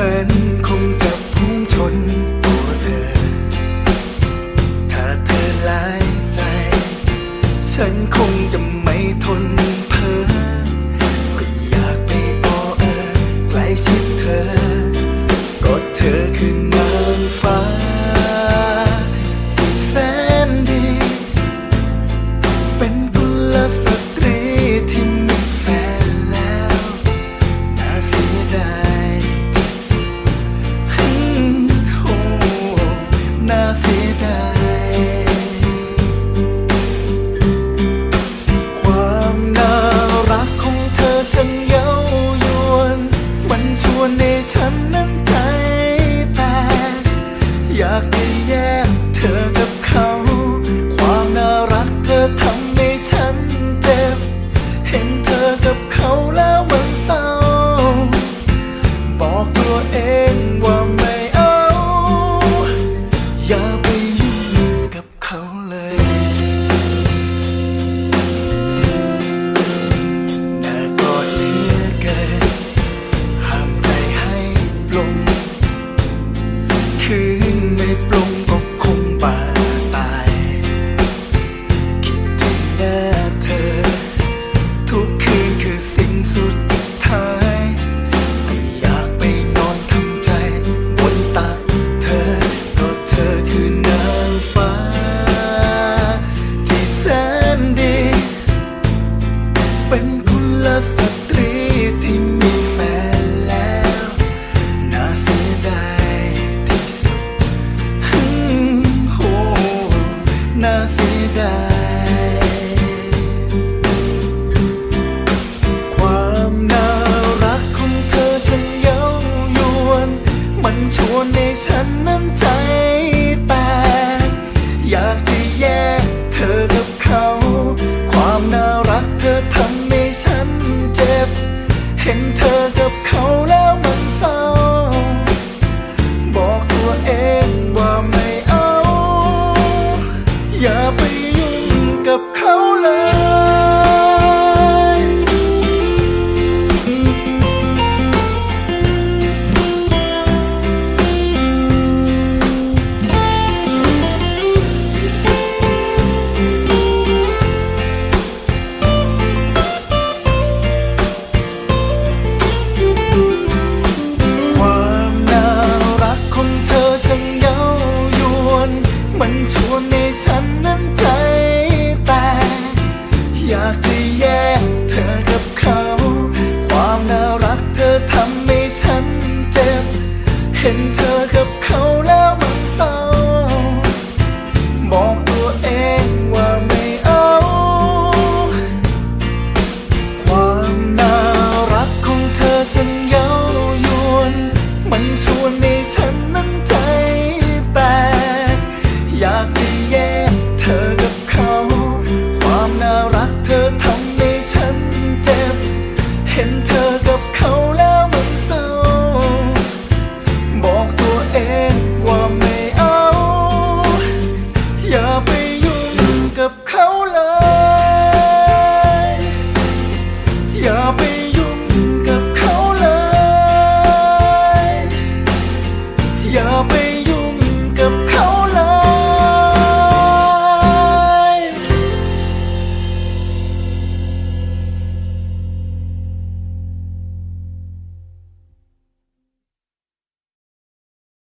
ฉันคงจะพุ่งชนตัวเธอ ถ้าเธอหลายใจ ฉันคงจะ อยากจะแยกเธอกับเขา ความน่ารักเธอทำให้ฉันเจ็บ เห็นเธอกับเขาแล้ว วันในฉันนั้นจะ มันชวนในฉันนั้นใจแตกอยากจะแยกเธอกับเขา ความน่ารักเธอทำให้ฉันเจ็บ เห็นเธอกับเขาแล้วมันเศร้าบอกตัวเอง อย่าไปยุ่งกับเขาเลย อย่าไปยุ่งกับเขา